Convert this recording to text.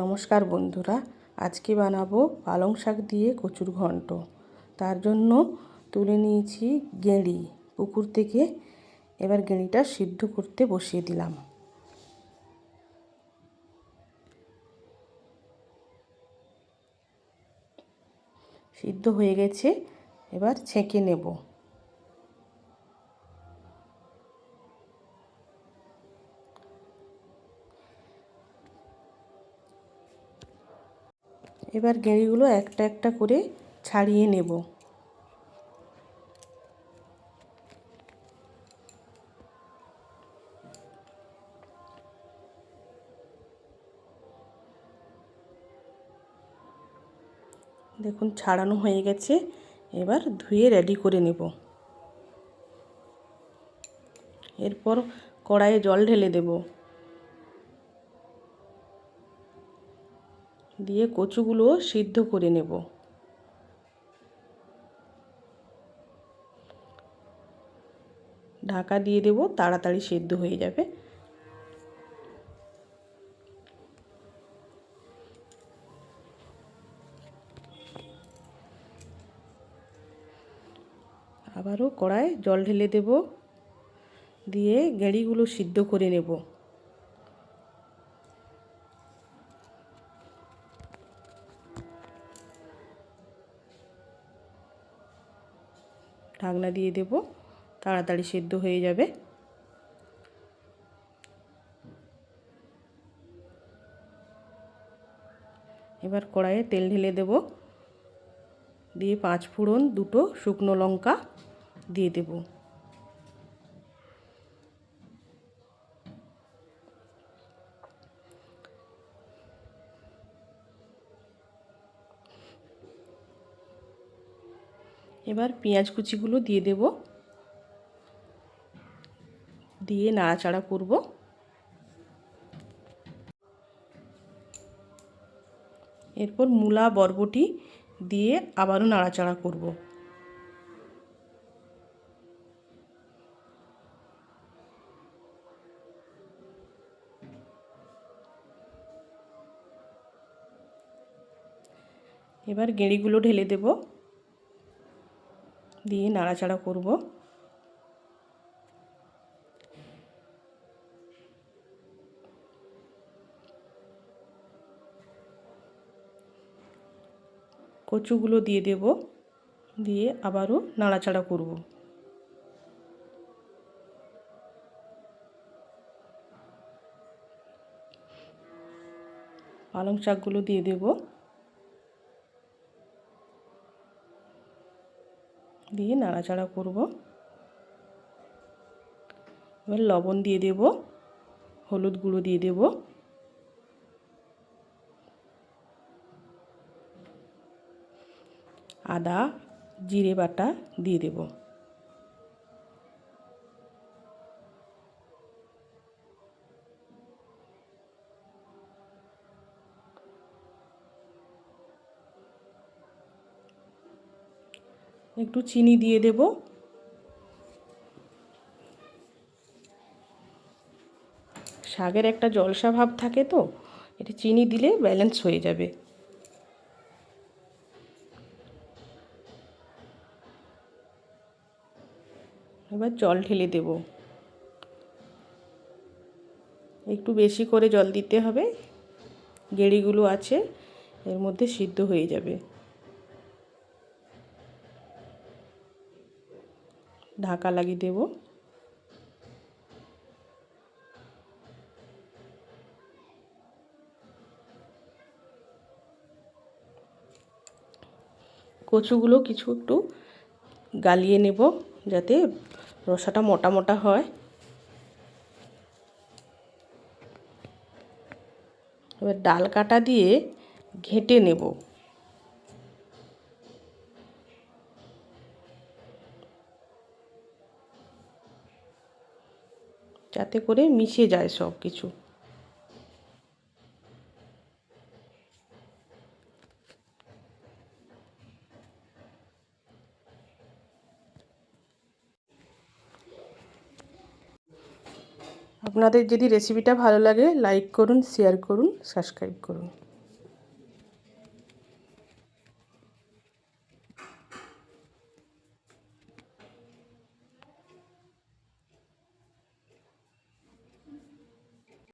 নমস্কার বন্ধুরা, আজকে বানাবো পালং শাক দিয়ে কচুর ঘন্ট। তার জন্য তুলে নিয়েছি গেঁড়ি, পুকুর থেকে এবার গেঁড়িটা সিদ্ধ করতে বসিয়ে দিলাম। সিদ্ধ হয়ে গেছে, এবার ছেঁকে নেব। এবার গেঁড়িগুলো একটা একটা করে ছাড়িয়ে নেব। দেখুন, ছাড়ানো হয়ে গেছে। এবার ধুয়ে রেডি করে নেব। এরপর কড়াইয়ে জল ঢেলে দেবো। দিয়ে কচুগুলো সিদ্ধ করে নেব। ঢাকা দিয়ে দেব, তাড়াতাড়ি সেদ্ধ হয়ে যাবে। আবারও কড়ায় জল ঢেলে দেব, দিয়ে গেঁড়িগুলো সিদ্ধ করে নেব। ঢাকনা দিয়ে দেব। তাড়াতাড়ি সেদ্ধ হয়ে যাবে। এবার কড়াইয়ে তেল ঢেলে দেব। দিয়ে পাঁচ ফোড়ন দুটো শুকনো লঙ্কা দিয়ে দেব। এবার পেঁয়াজ কুচিগুলো দিয়ে দেব। দিয়ে নাড়াচাড়া করব। এরপর মূলা, বরবটি দিয়ে আবারও নাড়াচাড়া করব। এবার গেঁড়িগুলো ঢেলে দেবো। দিয়ে নাড়াচাড়া করব। কচুগুলো দিয়ে দেব দিয়ে আবারও নাড়াচাড়া করব। পালং শাকগুলো দিয়ে দেবো। দিয়ে নাড়াচাড়া করব। এবার লবণ দিয়ে দেব, হলুদ গুঁড়ো দিয়ে দেব। আদা, জিরে বাটা দিয়ে দেব। একটু চিনি দিয়ে দেব। শাকের একটা জলসা ভাব থাকে তো, এটা চিনি দিলে ব্যালেন্স হয়ে যাবে। এবার জল ঢেলে দেব। একটু বেশি করে জল দিতে হবে, গেড়িগুলো আছে, এর মধ্যে সিদ্ধ হয়ে যাবে। ঢাকা লাগিয়ে দেব। কচুগুলো কিছু একটু গালিয়ে নেব যাতে রসাটা মোটা মোটা হয়। এবার ডাল কাটা দিয়ে ঘেটে নেব। যাতে করে মিশে যায় সব কিছু আপনাদের যদি রেসিপিটা ভালো লাগে লাইক করুন শেয়ার করুন সাবস্ক্রাইব করুন।